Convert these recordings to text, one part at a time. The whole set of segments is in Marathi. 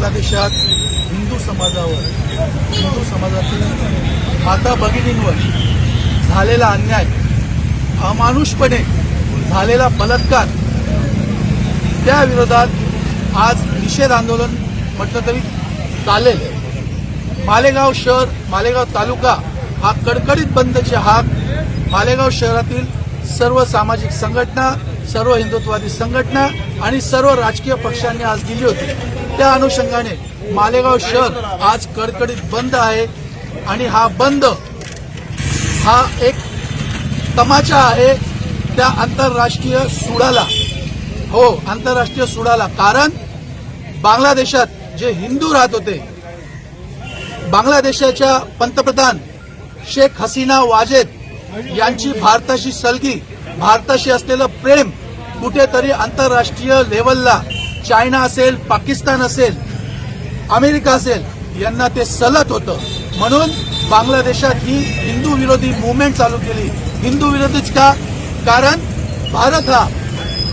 बांगलादेशात हिंदू समाजावर हिंदू समाजातील माता भगिनींवर झालेला अन्याय अमानुषपणे झालेला बलात्कार त्या विरोधात आज निषेध आंदोलन म्हटलं तरी चालेल. मालेगाव शहर मालेगाव तालुका हा कडकडीत बंदचे हाक मालेगाव शहरातील सर्व सामाजिक संघटना सर्व हिंदुत्ववादी संघटना आणि सर्व राजकीय पक्षांनी आज दिली होती. त्या अनुषंगाने मालेगाव शहर आज कडकडीत बंद आहे आणि हा बंद हा एक तमाचा आहे त्या आंतरराष्ट्रीय सुडाला. हो आंतरराष्ट्रीय सुडाला. कारण बांगलादेशात जे हिंदू राहत होते बांगलादेशाच्या पंतप्रधान शेख हसीना वाजेद यांची भारताशी सलगी भारताशी असलेलं प्रेम कुठेतरी आंतरराष्ट्रीय लेवलला चायना असेल पाकिस्तान असेल अमेरिका असेल यांना ते सलत होतं. म्हणून बांगलादेशात ही हिंदू विरोधी मुवमेंट चालू केली. हिंदू विरोधीच का? कारण भारत हा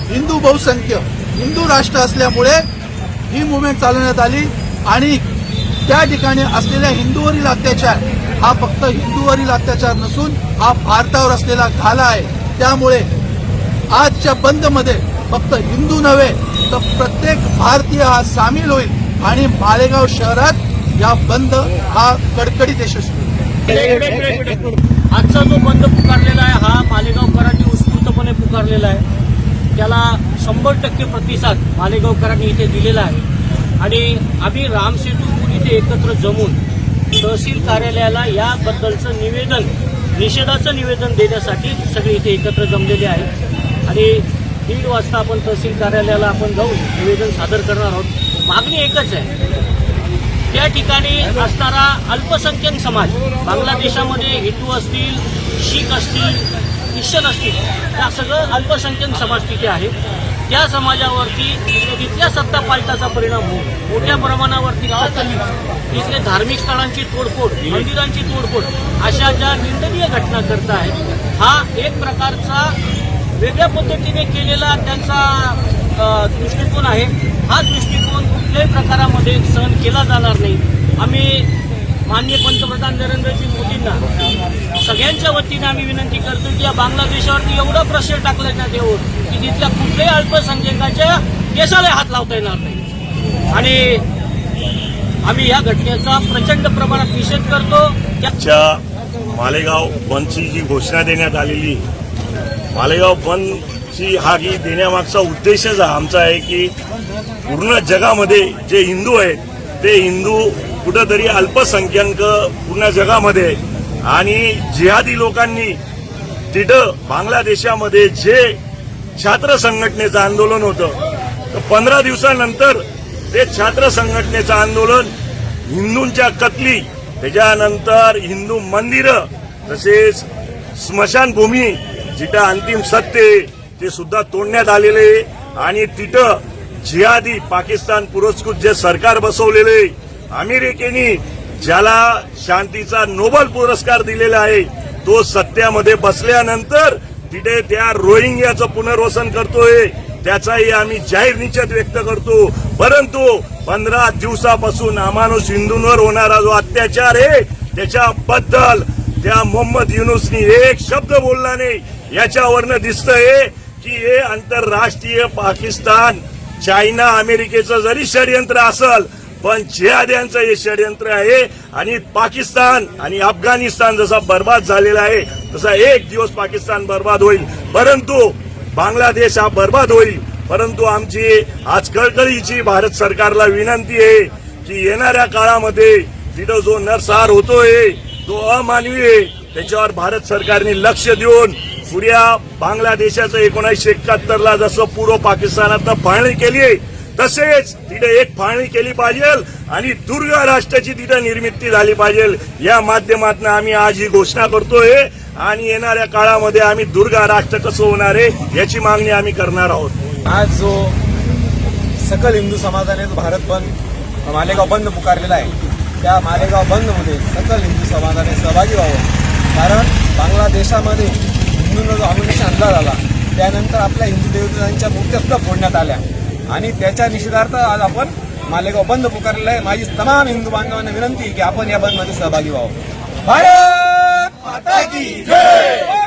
हिंदू बहुसंख्य हिंदू राष्ट्र असल्यामुळे ही मुवमेंट चालवण्यात आली आणि त्या ठिकाणी असलेल्या हिंदूवरील अत्याचार हा फक्त हिंदूवरील अत्याचार नसून हा भारतावर असलेला घाला आहे. त्यामुळे आजच्या बंदमध्ये फक्त हिंदू नव्हे तर प्रत्येक भारतीय हा सामील होईल आणि मालेगाव शहरात या बंद हा कडकडीत यशस्वी आजचा जो बंद पुकारलेला आहे हा मालेगावकरांनी उत्स्फूर्तपणे पुकारलेला आहे. त्याला शंभर टक्के प्रतिसाद मालेगावकरांनी इथे दिलेला आहे. आणि आम्ही रामसेतू इथे एकत्र जमून तहसील कार्यालयाला याबद्दलचं निवेदन निषेधाचं निवेदन देण्यासाठी सगळे इथे एकत्र जमलेले आहेत. आणि दीड वाजता आपण तहसील कार्यालयाला आपण जाऊन निवेदन सादर करणार आहोत. मागणी एकच आहे. त्या ठिकाणी असणारा अल्पसंख्याक समाज बांगलादेशामध्ये हिंदू असतील शीख असतील ख्रिश्चन असतील त्या सगळं अल्पसंख्याक समाज तिथे आहे. त्या समाजावरती तिथल्या सत्ता पालटाचा परिणाम होऊन मोठ्या प्रमाणावरती कत्तल, तिथले धार्मिक स्थळांची तोडफोड मंदिरांची तोडफोड अशा ज्या निंदनीय घटना करत आहेत हा एक प्रकारचा वेगळ्या पद्धतीने केलेला त्यांचा दृष्टिकोन आहे. हा दृष्टिकोन कुठल्याही प्रकारामध्ये सहन केला जाणार नाही. आम्ही माननीय पंतप्रधान नरेंद्रजी मोदींना सगळ्यांच्या वतीने आम्ही विनंती करतो की या बांगलादेशावरती एवढा प्रेशर टाकलं ना देऊन की तिथल्या कुठल्याही अल्पसंख्याकाच्या केसाला हात लावता येणार नाही. आणि आम्ही या घटनेचा प्रचंड प्रमाणात निषेध करतो. त्या मालेगाव बंदची जी घोषणा देण्यात आलेली मालेगाव बंदची हा की देण्यामागचा उद्देशच हा आमचा आहे की पूर्ण जगामध्ये जे हिंदू आहेत ते हिंदू कुठंतरी अल्पसंख्याक पूर्ण जगामध्ये आणि जिहादी लोकांनी तिथं बांगलादेशामध्ये जे छात्र संघटनेचं आंदोलन होतं तर पंधरा दिवसानंतर ते छात्र संघटनेचं आंदोलन हिंदूंच्या कतली त्याच्यानंतर हिंदू मंदिरं तसेच स्मशानभूमी जिथं अंतिम सत्य ते सुद्धा तोडण्यात आलेले आहे. आणि तिथं जिहादी पाकिस्तान पुरस्कृत जे सरकार बसवलेले आहे, अमेरिकेने ज्याला शांतीचा नोबल पुरस्कार दिलेला आहे तो सत्यामध्ये बसल्यानंतर तिथे त्या रोहिंग्याचं पुनर्वसन करतोय. त्याचाही आम्ही जाहीर निषेध व्यक्त करतो. परंतु पंधरा दिवसापासून अमानुष हिंदूंवर होणारा जो अत्याचार आहे त्याच्याबद्दल त्या मोहम्मद युनुसनी एक शब्द बोलला नाही. याच्यावरनं दिसतंय की हे आंतरराष्ट्रीय पाकिस्तान चायना अमेरिकेचं जरी षडयंत्र असल पण जिहाद्यांचं हे षडयंत्र आहे आणि पाकिस्तान आणि अफगाणिस्तान जसा बर्बाद झालेला आहे तसा एक दिवस पाकिस्तान बर्बाद होईल. परंतु बांगलादेश हा बर्बाद होईल. परंतु आमची आज कळकळीची भारत सरकारला विनंती आहे की येणाऱ्या काळामध्ये तिथं जो नरसार होतोय तो अमानवी आहे त्याच्यावर भारत सरकारने लक्ष देऊन पुऱ्या बांगलादेशाचं एकोणीसशे एकाहत्तरला जसं पूर्व पाकिस्तानात फाळणी केली आहे तसेच तिथे एक फाळणी केली पाहिजे आणि दुर्गा राष्ट्राची तिथे निर्मिती झाली पाहिजे. या माध्यमातून आम्ही आज ही घोषणा करतोय आणि येणाऱ्या काळामध्ये आम्ही दुर्गा राष्ट्र कसं होणार आहे याची मागणी आम्ही करणार आहोत. आज जो सकल हिंदू समाजाने भारत बंद मालेगाव बंद पुकारलेला आहे त्या मालेगाव बंदमध्ये सकल हिंदू समाजाने सहभागी व्हावं. कारण बांगलादेशामध्ये हिंदूंना जो अमिनिश आणला झाला त्यानंतर आपल्या हिंदू देवतांच्या मूर्त्यासुद्धा फोडण्यात आल्या. आणि त्याच्या निषेधार्थ आज आपण मालेगाव बंद पुकारलेला आहे. माझी तमाम हिंदू बांधवांना विनंती की आपण या बंदमध्ये सहभागी व्हावं. भारत माता की जय!